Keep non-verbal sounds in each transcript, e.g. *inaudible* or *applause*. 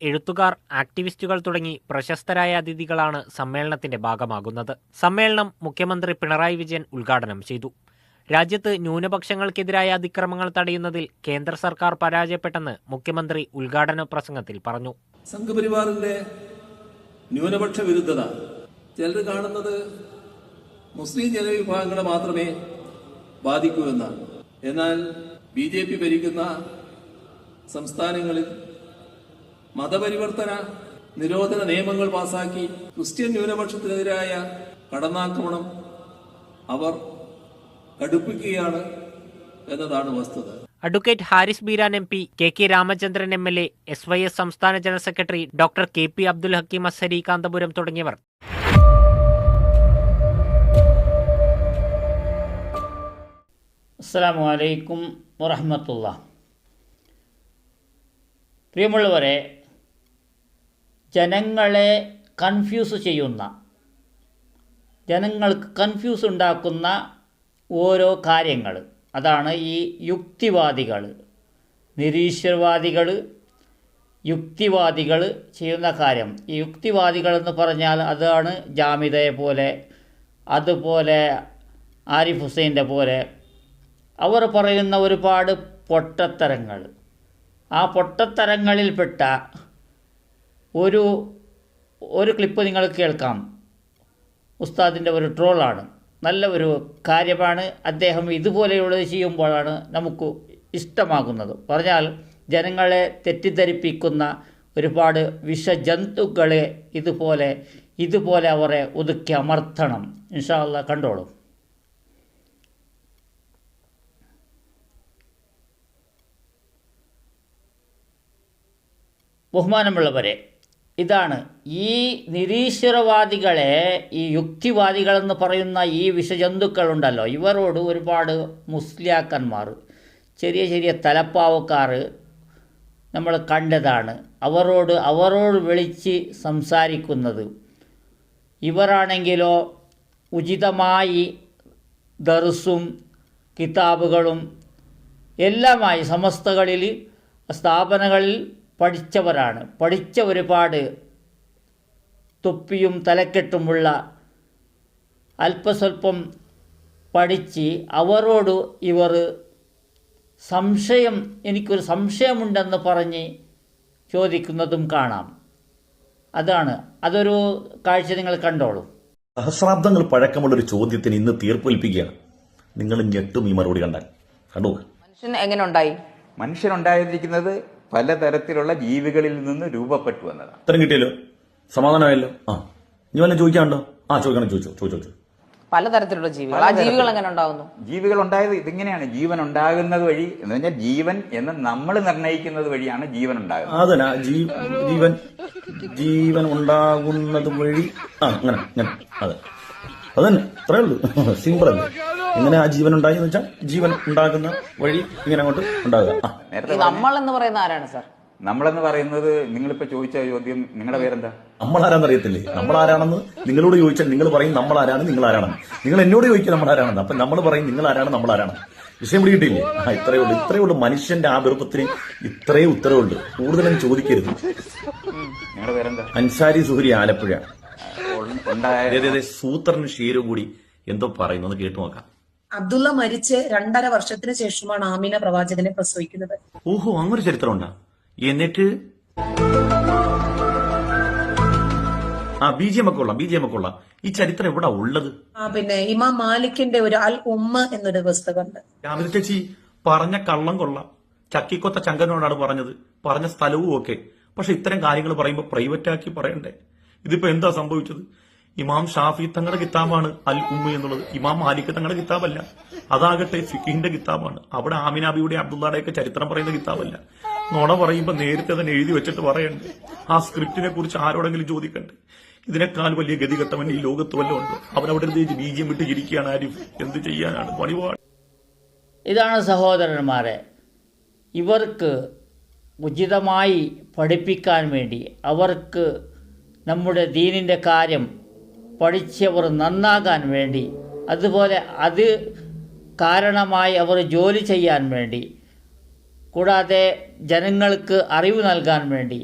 എഴുത്തുകാർ ആക്ടിവിസ്റ്റുകൾ തുടങ്ങി പ്രശസ്തരായ അതിഥികളാണ് സമ്മേളനത്തിന്റെ ഭാഗമാകുന്നത്. സമ്മേളനം മുഖ്യമന്ത്രി പിണറായി വിജയൻ ഉദ്ഘാടനം ചെയ്തു. രാജ്യത്ത് ന്യൂനപക്ഷങ്ങൾക്കെതിരായ അതിക്രമങ്ങൾ തടയുന്നതിൽ കേന്ദ്ര സർക്കാർ പരാജയപ്പെട്ടെന്ന് മുഖ്യമന്ത്രി ഉദ്ഘാടന പ്രസംഗത്തിൽ പറഞ്ഞു. സംഘപരിവാറിന്റെ ന്യൂനപക്ഷ വിരുദ്ധത ചിലർ കാണുന്നത് മുസ്ലിം ജനവിഭാഗങ്ങളെ മാത്രമേ ബാധിക്കൂ എന്നാണ്. എന്നാൽ ബി ജെ പി ഭരിക്കുന്ന സംസ്ഥാനങ്ങളിൽ മതപരിവർത്തന നിരോധന നിയമങ്ങൾ പാസാക്കി ക്രിസ്ത്യൻ ന്യൂനപക്ഷത്തിനെതിരായ കടന്നാക്രമണം അവർ കടുപ്പിക്കുകയാണ് എന്നതാണ് വസ്തുത. Advocate Haris Beeran M P K K Ramachandran M L A S Y S സംസ്ഥാന general secretary doctor K P Abdul Hakeem Azhari Kanthapuram തുടങ്ങിയവർ. അസ്സാം വലൈക്കും വറഹമത്തുള്ള പ്രിയമുള്ളവരെ ജനങ്ങളെ കൺഫ്യൂസ് ചെയ്യുന്ന ജനങ്ങൾക്ക് കൺഫ്യൂസ് ഉണ്ടാക്കുന്ന ഓരോ കാര്യങ്ങൾ. അതാണ് ഈ യുക്തിവാദികൾ നിരീശ്വരവാദികൾ യുക്തിവാദികൾ ചെയ്യുന്ന കാര്യം. ഈ യുക്തിവാദികൾ എന്ന് പറഞ്ഞാൽ അതാണ് ജാമിതയെ പോലെ അതുപോലെ ആരിഫ് ഹുസൈന്റെ പോലെ. അവർ പറയുന്ന ഒരുപാട് പൊട്ടത്തരങ്ങൾ. ആ പൊട്ടത്തരങ്ങളിൽപ്പെട്ട ഒരു ഒരു ക്ലിപ്പ് നിങ്ങൾ കേൾക്കാം. ഉസ്താദിന്റെ ഒരു ട്രോളാണ്. നല്ല ഒരു കാര്യമാണ്. അദ്ദേഹം ഇതുപോലെയുള്ളത് ചെയ്യുമ്പോഴാണ് നമുക്ക് ഇഷ്ടമാകുന്നത്. പറഞ്ഞാൽ ജനങ്ങളെ തെറ്റിദ്ധരിപ്പിക്കുന്ന ഒരുപാട് വിഷജന്തുക്കളെ ഇതുപോലെ ഇതുപോലെ അവരെ ഒതുക്കി അമർത്തണം. ഇൻഷാ അള്ളാ കണ്ടോളൂ. ബഹുമാനമുള്ളവരെ ഇതാണ്. ഈ നിരീശ്വരവാദികളെ ഈ യുക്തിവാദികളെന്ന് പറയുന്ന ഈ വിഷജന്തുക്കളുണ്ടല്ലോ. ഇവരോട് ഒരുപാട് മുസ്ലിയാക്കന്മാർ ചെറിയ ചെറിയ തലപ്പാവക്കാർ നമ്മൾ കണ്ടതാണ്. അവരോട് അവരോട് വിളിച്ച് സംസാരിക്കുന്നത് ഇവരാണെങ്കിലോ ഉചിതമായി ദർസും കിതാബുകളും എല്ലാമായി സമസ്തകളിൽ സ്ഥാപനങ്ങളിൽ പഠിച്ചവരാണ്. പഠിച്ച ഒരുപാട് തൊപ്പിയും തലക്കെട്ടുമുള്ള അല്പസ്വല്പം പഠിച്ച് അവരോട് ഇവർ സംശയം എനിക്കൊരു സംശയമുണ്ടെന്ന് പറഞ്ഞ് ചോദിക്കുന്നതും കാണാം. അതാണ്. അതൊരു കാഴ്ച നിങ്ങൾ കണ്ടോളൂ. സഹസ്രാബ്ദങ്ങൾ പഴക്കമുള്ള ഒരു ചോദ്യത്തിന് ഇന്ന് തീർപ്പൊൽപ്പിക്കുകയാണ്. നിങ്ങൾ ഞെട്ടും ഈ മറുപടി കണ്ടാൽ. കണ്ടു? മനുഷ്യൻ എങ്ങനെ ഉണ്ടായി? മനുഷ്യൻ മനുഷ്യനുണ്ടായിരിക്കുന്നത് പലതരത്തിലുള്ള ജീവികളിൽ നിന്ന് രൂപപ്പെട്ടു എന്നതാണ്. ഉത്തരം കിട്ടിയല്ലോ? സമാധാനമായല്ലോ? ആ. ഇനി വല്ല ചോദിക്കാണ്ടോ ആ ചോദിക്കണം ചോദിച്ചോ ചോദിച്ചോ ചോദിച്ചോ. പലതരത്തിലുള്ള ജീവികൾ. ആ ജീവികൾ എങ്ങനെ ഉണ്ടാകുന്നു ജീവികൾ ഉണ്ടായത് ഇതിങ്ങനെയാണ്. ജീവൻ ഉണ്ടാകുന്നത് വഴി എന്ന് പറഞ്ഞാൽ ജീവൻ എന്ന് നമ്മൾ നിർണയിക്കുന്നത് വഴിയാണ് ജീവൻ ഉണ്ടാകുന്നത്. ജീ- ജീവൻ ജീവൻ ഉണ്ടാകുന്നത് വഴി ആ അങ്ങനെ അങ്ങനെ അതെ. അതന്നെ അത്രേ ഉള്ളൂ. *laughs* സിമ്പിൾ അല്ലേ? എങ്ങനെ ആ ജീവൻ ഉണ്ടായി എന്ന് വെച്ചാൽ ജീവൻ ഉണ്ടാകുന്ന വഴി ഇങ്ങനെ അങ്ങോട്ട് ഉണ്ടാകുക നേരത്തെ നമ്മൾ എന്ന് പറയുന്ന ആരാണ് സാർ? നമ്മളെന്ന് പറയുന്നത് നിങ്ങളിപ്പോ ചോദിച്ച ചോദ്യം നിങ്ങളുടെ പേരെന്താ? നമ്മൾ ആരാന്ന് അറിയത്തില്ലേ നമ്മൾ ആരാണെന്ന് നിങ്ങളോട് ചോദിച്ചാൽ നിങ്ങൾ പറയും നമ്മൾ ആരാണ് നിങ്ങൾ ആരാണെന്ന് നിങ്ങൾ എന്നോട് ചോദിക്കുക നമ്മൾ ആരാണെന്ന് അപ്പൊ നമ്മൾ പറയും നിങ്ങൾ ആരാണ് നമ്മൾ ആരാണ് വിഷയം പിടികിട്ടില്ലേ ആ ഇത്രയേ ഉള്ളൂ ഇത്രയേ ഉള്ളൂ. മനുഷ്യന്റെ ആ വെറുപ്പത്തിന് ഇത്രയേ ഉത്തരവുള്ളൂ കൂടുതലും ചോദിക്കരുത്. നിങ്ങളുടെ പേരെന്താ? അൻസാരി സുഹരി ആലപ്പുഴ. സൂത്രനും ഷീരും കൂടി എന്തോ പറയുന്നു. കേട്ടു നോക്കാം. അബ്ദുള്ള മരിച്ച് രണ്ടര വർഷത്തിന് ശേഷമാണ് ആമിന പ്രവാചകനെ പ്രസവിക്കുന്നത്. ഓഹോ അങ്ങനെ ചരിത്രം ഉണ്ടാ എന്നിട്ട്? ആ ബി ജി ഒക്കെ കൊള്ളാം ബി ഒക്കെ കൊള്ളാം. ഈ ചരിത്രം എവിടെ ഉള്ളത്? ആ പിന്നെ ഇമാം മാലിക്കിന്റെ ഒരു അൽ ഉമ്മ എന്നൊരു പുസ്തകമുണ്ട്. രാവിലെ ചേച്ചി പറഞ്ഞ കള്ളം കൊള്ളാം. ചക്കിക്കൊത്ത ചങ്കനോടാണ് പറഞ്ഞത്. പറഞ്ഞ സ്ഥലവും ഒക്കെ പക്ഷെ ഇത്തരം കാര്യങ്ങൾ പറയുമ്പോൾ പ്രൈവറ്റ് ആക്കി പറയണ്ടേ? ഇതിപ്പോ എന്താ സംഭവിച്ചത്? ഇമാം ഷാഫി തങ്ങളുടെ കിതാബാണ് അൽ ഉമ്മ എന്നുള്ളത്. ഇമാം മാലിക് തങ്ങളുടെ കിതാബല്ല. അതാകട്ടെ ഫിഖിന്റെ കിതാബാണ്. അവിടെ ആമിനാബിയുടെ അബ്ദുള്ളയുടെയൊക്കെ ചരിത്രം പറയുന്ന കിതാബല്ല. നോണ പറയുമ്പോൾ നേരത്തെ തന്നെ എഴുതി വെച്ചിട്ട് പറയണ്ട്. ആ സ്ക്രിപ്റ്റിനെ കുറിച്ച് ആരോടെങ്കിലും ചോദിക്കണ്ടേ? ഇതിനേക്കാൾ വലിയ ഗതികെട്ടവൻ ഈ ലോകത്ത് വല്ലതും ഉണ്ട്? അവനവിടെ ബീജിയം വിട്ട് ആരും എന്ത് ചെയ്യാനാണ്? പണിപാട്. ഇതാണ് സഹോദരന്മാരെ. ഇവർക്ക് ഉചിതമായി പഠിപ്പിക്കാൻ വേണ്ടി അവർക്ക് നമ്മുടെ ദീനിന്റെ കാര്യം പഠിച്ചവർ നന്നാകാൻ വേണ്ടി അതുപോലെ അത് കാരണമായി അവർ ജോലി ചെയ്യാൻ വേണ്ടി കൂടാതെ ജനങ്ങൾക്ക് അറിവ് നൽകാൻ വേണ്ടി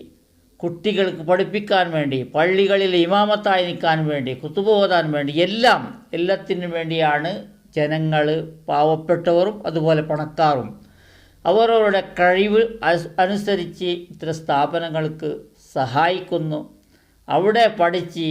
കുട്ടികൾക്ക് പഠിപ്പിക്കാൻ വേണ്ടി പള്ളികളിൽ ഇമാമത്തായി നിൽക്കാൻ വേണ്ടി കുത്തുബ് ഓതാൻ വേണ്ടി എല്ലാം എല്ലാത്തിനും വേണ്ടിയാണ് ജനങ്ങൾ പാവപ്പെട്ടവരും അതുപോലെ പണക്കാറും അവരവരുടെ കഴിവ് അനുസരിച്ച് ഇത്തരം സ്ഥാപനങ്ങൾക്ക് സഹായിക്കുന്നു. അവിടെ പഠിച്ച്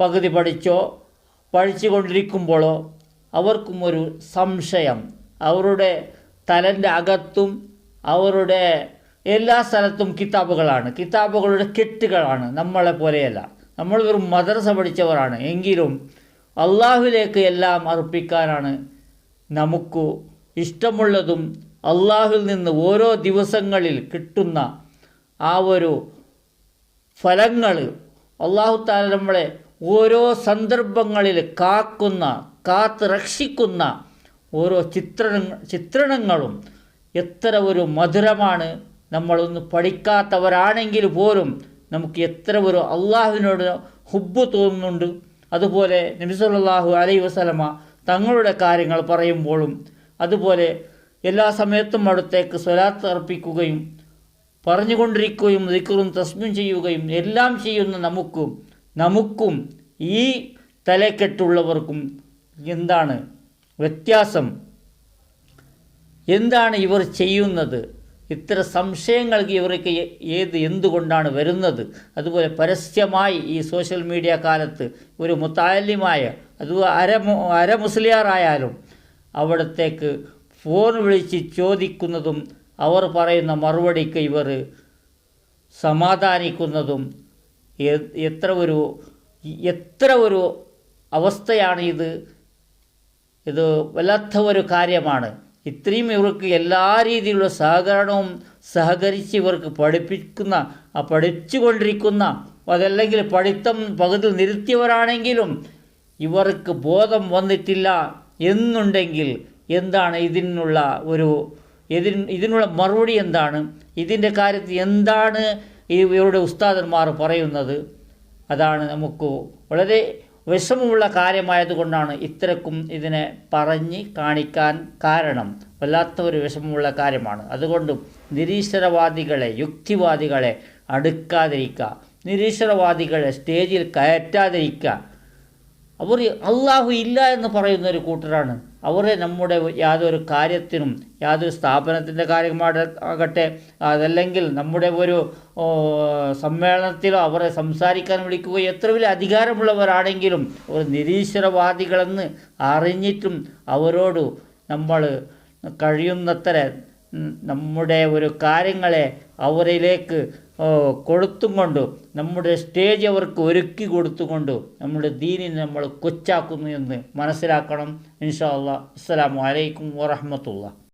പകുതി പഠിച്ചോ പഠിച്ചുകൊണ്ടിരിക്കുമ്പോഴോ അവർക്കും ഒരു സംശയം. അവരുടെ തലന്റെ അകത്തും അവരുടെ എല്ലാ സ്ഥലത്തും കിതാബുകളാണ്. കിതാബുകളുടെ കെട്ടുകളാണ് നമ്മളെ പോലെയല്ല. നമ്മൾ വെറും മദ്രസ പഠിച്ചവരാണ്. എങ്കിലും അള്ളാഹുലേക്ക് എല്ലാം അർപ്പിക്കാനാണ് നമുക്ക് ഇഷ്ടമുള്ളതും അള്ളാഹുവിൽ നിന്ന് ഓരോ ദിവസങ്ങളിൽ കിട്ടുന്ന ആ ഒരു ഫലങ്ങൾ അള്ളാഹു താല നമ്മളെ ഓരോ സന്ദർഭങ്ങളിൽ കാക്കുന്ന കാത്ത് രക്ഷിക്കുന്ന ഓരോ ചിത്രണ ചിത്രണങ്ങളും എത്ര ഒരു മധുരമാണ്. നമ്മളൊന്ന് പഠിക്കാത്തവരാണെങ്കിൽ പോലും നമുക്ക് എത്ര ഒരു അള്ളാഹുവിനോട് ഹുബ്ബ് തോന്നുന്നുണ്ട്. അതുപോലെ നബിസുല്ലാഹു അലൈ വസലമ തങ്ങളുടെ കാര്യങ്ങൾ പറയുമ്പോഴും അതുപോലെ എല്ലാ സമയത്തും അടുത്തേക്ക് സ്വലാത്ത് അർപ്പിക്കുകയും പറഞ്ഞുകൊണ്ടിരിക്കുകയും ദിക്കറും തസ്മിം ചെയ്യുകയും എല്ലാം ചെയ്യുന്ന നമുക്കും നമുക്കും ഈ തലക്കെട്ടുള്ളവർക്കും എന്താണ് വ്യത്യാസം? എന്താണ് ഇവർ ചെയ്യുന്നത്? ഇത്ര സംശയങ്ങൾക്ക് ഇവർക്ക് ഏത് എന്തുകൊണ്ടാണ് വരുന്നത്? അതുപോലെ പരസ്യമായി ഈ സോഷ്യൽ മീഡിയ കാലത്ത് ഒരു മുത്താലിമായ അത് അര അര മുസ്ലിയാറായാലും അവിടത്തേക്ക് ഫോൺ വിളിച്ച് ചോദിക്കുന്നതും അവർ പറയുന്ന മറുപടിക്ക് ഇവർ സമാധാനിക്കുന്നതും എത്ര ഒരു എത്ര ഒരു അവസ്ഥയാണ് ഇത്? ഇത് വല്ലാത്ത ഒരു കാര്യമാണ്. ഇത്രയും ഇവർക്ക് എല്ലാ രീതിയിലുള്ള സഹകരണവും സഹകരിച്ച് ഇവർക്ക് പഠിപ്പിക്കുന്ന ആ പഠിച്ചുകൊണ്ടിരിക്കുന്ന അതല്ലെങ്കിൽ പഠിത്തം പകുതി നിർത്തിയവരാണെങ്കിലും ഇവർക്ക് ബോധം വന്നിട്ടില്ല എന്നുണ്ടെങ്കിൽ എന്താണ് ഇതിനുള്ള ഒരു ഇതിന് ഇതിനുള്ള മറുപടി എന്താണ്? ഇതിന്റെ കാര്യത്തിൽ എന്താണ് ഈ ഇവരുടെ ഉസ്താദന്മാർ പറയുന്നത് അതാണ് നമുക്ക് വളരെ വിഷമമുള്ള കാര്യമായതുകൊണ്ടാണ് ഇത്രക്കും ഇതിനെ പറഞ്ഞ് കാണിക്കാൻ കാരണം. വല്ലാത്ത ഒരു വിഷമമുള്ള കാര്യമാണ്. അതുകൊണ്ട് നിരീശ്വരവാദികളെ യുക്തിവാദികളെ അടുക്കാതിരിക്കുക. നിരീശ്വരവാദികളെ സ്റ്റേജിൽ കയറ്റാതിരിക്കുക. അവർ അള്ളാഹു ഇല്ല എന്ന് പറയുന്ന ഒരു കൂട്ടരാണ്. അവരെ നമ്മുടെ യാതൊരു കാര്യത്തിനും യാതൊരു സ്ഥാപനത്തിന്റെ കാര്യമാകട്ടെ അതല്ലെങ്കിൽ നമ്മുടെ ഒരു സമ്മേളനത്തിലോ അവരെ സംസാരിക്കാൻ വിളിക്കുകയോ എത്ര വലിയ അധികാരമുള്ളവരാണെങ്കിലും ഒരു നിരീശ്വരവാദികളെന്ന് അറിഞ്ഞിട്ടും അവരോട് നമ്മൾ കഴിയുന്നത്ര നമ്മുടെ ഒരു കാര്യങ്ങളെ അവരിലേക്ക് കൊടുത്തും കൊണ്ട് നമ്മുടെ സ്റ്റേജ് അവർക്ക് ഒരുക്കി കൊടുത്തുകൊണ്ട് നമ്മുടെ ദീനിനെ നമ്മൾ കൊച്ചാക്കുന്നു എന്ന് മനസ്സിലാക്കണം. ഇൻഷാ അല്ലാ അസ്സലാമു അലൈക്കും വറഹ്മത്തുള്ളാഹി